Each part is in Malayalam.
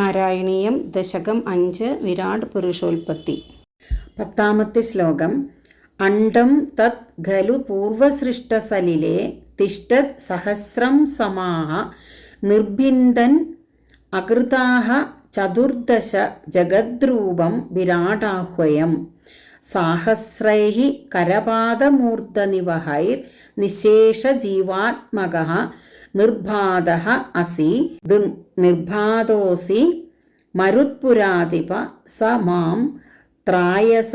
നാരായണീയം ദശകം അഞ്ച് വിരാട് പുരുഷോൽപത്തി. പത്താമത്തെ ശ്ലോകം. അണ്ടം തത് ഖലു പൂർവസൃഷ്ടസലിലെ തിഷ്ടത് സഹസ്രം സമാ നിർഭിന്ദൻ അകൃതാഹ ചതുർദശ ജഗദ്രൂപം വിരാടാഹ്വയം. സാഹസ്രൈ കരപാദമൂർത്തനിവഹൈർ നിശേഷ നിശേഷജീവാത്മകः നിർബാധ അസി നിർബാധോസി മരുത്പുരാധിപ സ മാം ത്രായസ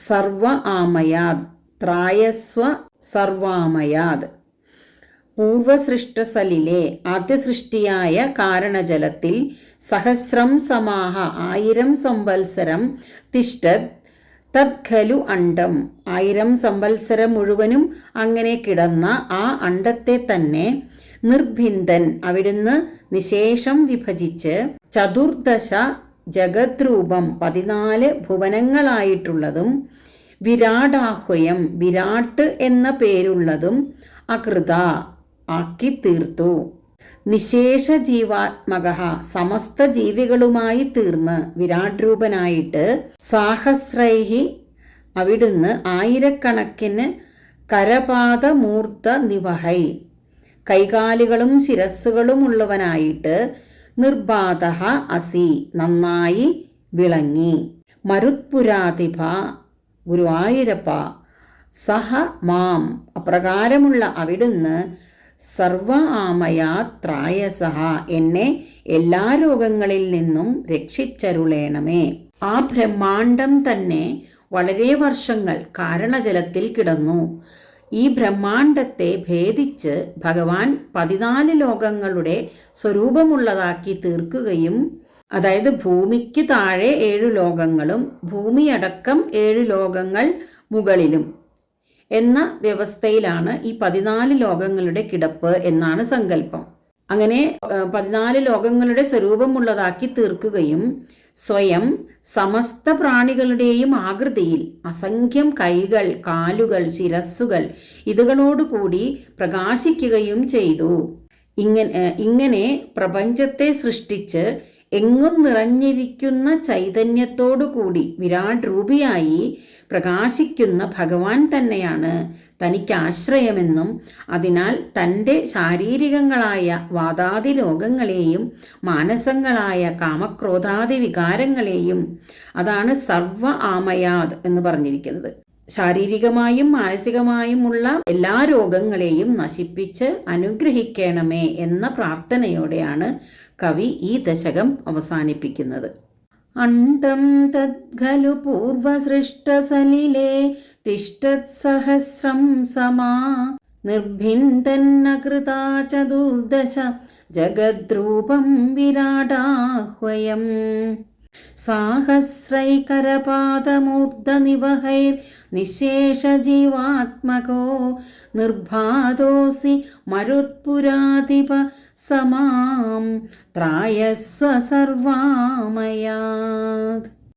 സർവ ആമയാത് ത്രായസ്വ സർവാമയാത് പൂർവസൃഷ്ടസലിലെ ആദ്യസൃഷ്ടിയായ കാരണജലത്തിൽ സഹസ്രം സമാഹ ആയിരം സംവത്സരം തിഷ്ടത് തത് ഖലു അണ്ടം. ആയിരം സംവത്സരം മുഴുവനും അങ്ങനെ കിടന്ന ആ അണ്ടത്തെ തന്നെ നിർഭിന്ദൻ അവിടുന്ന് നിശേഷം വിഭജിച്ച് ചതുർദശ ജഗദ്രൂപം പതിനാല് ഭുവനങ്ങളായിട്ടുള്ളതും വിരാടാഹ്വയം വിരാട്ട് എന്ന പേരുള്ളതും അകൃത ആക്കി തീർത്തു നിശേഷ ജീവാത്മക സമസ്ത ജീവികളുമായി തീർന്ന് വിരാട് രൂപനായിട്ട് സാഹസ്രൈഹി അവിടുന്ന് ആയിരക്കണക്കിന് കരപാദമൂർത്ത നിവഹൈ കൈകാലുകളും ശിരസ്സുകളും ഉള്ളവനായിട്ട് നിർബാധ അസി നന്നായി വിളങ്ങി. മരുത്പുരാതിഭ ഗുരുവായൂരപ്പ സഹ മാം അപ്രകാരമുള്ള അവിടുന്ന് സർവ ആമയാത്രായസഹ എന്നെ എല്ലാ രോഗങ്ങളിൽ നിന്നും രക്ഷിച്ചരുളേണമേ. ആ ബ്രഹ്മാണ്ടം തന്നെ വളരെ വർഷങ്ങൾ കാരണജലത്തിൽ കിടന്നു. ഈ ബ്രഹ്മാണ്ടത്തെ ഭേദിച്ച് ഭഗവാൻ പതിനാല് ലോകങ്ങളുടെ സ്വരൂപമുള്ളതാക്കി തീർക്കുകയും അതായത് ഭൂമിക്ക് താഴെ ഏഴു ലോകങ്ങളും ഭൂമിയടക്കം ഏഴു ലോകങ്ങൾ മുകളിലും എന്ന വ്യവസ്ഥയിലാണ് ഈ പതിനാല് ലോകങ്ങളുടെ കിടപ്പ് എന്നാണ് സങ്കല്പം. അങ്ങനെ പതിനാല് ലോകങ്ങളുടെ സ്വരൂപമുള്ളതാക്കി തീർക്കുകയും സ്വയം സമസ്ത പ്രാണികളുടെയും ആകൃതിയിൽ അസംഖ്യം കൈകൾ കാലുകൾ ശിരസ്സുകൾ ഇതുകളോടുകൂടി പ്രകാശിക്കുകയും ചെയ്തു. ഇങ്ങനെ ഇങ്ങനെ പ്രപഞ്ചത്തെ സൃഷ്ടിച്ച് എങ്ങും നിറഞ്ഞിരിക്കുന്ന ചൈതന്യത്തോടു കൂടി വിരാട് രൂപിയായി പ്രകാശിക്കുന്ന ഭഗവാൻ തന്നെയാണ് തനിക്ക് ആശ്രയമെന്നും അതിനാൽ തന്റെ ശാരീരികങ്ങളായ വാദാതി രോഗങ്ങളെയും മാനസങ്ങളായ കാമക്രോധാദി വികാരങ്ങളെയും അതാണ് സർവ ആമയാദ് എന്ന് പറഞ്ഞിരിക്കുന്നത്. ശാരീരികമായും മാനസികമായുമുള്ള എല്ലാ രോഗങ്ങളെയും നശിപ്പിച്ച് അനുഗ്രഹിക്കണമേ എന്ന പ്രാർത്ഥനയോടെയാണ് കവി ഈ ദശകം അവസാനിപ്പിക്കുന്നത്. അണ്ടം തദ്ഖലു പൂർവസൃഷ്ടസലിലെ തിഷ്ടത്സഹസ്രം സമാ നിർഭിന്ദന്നകൃതാ ചതുർദശ ജഗദ്രൂപം വിരാടാഹ്വയം. നിശേഷജീവാത്മകോ നിർഭാദോസി മരുത്പുരാധിപ സമാം ത്രായസ്വ സർവാമയാത്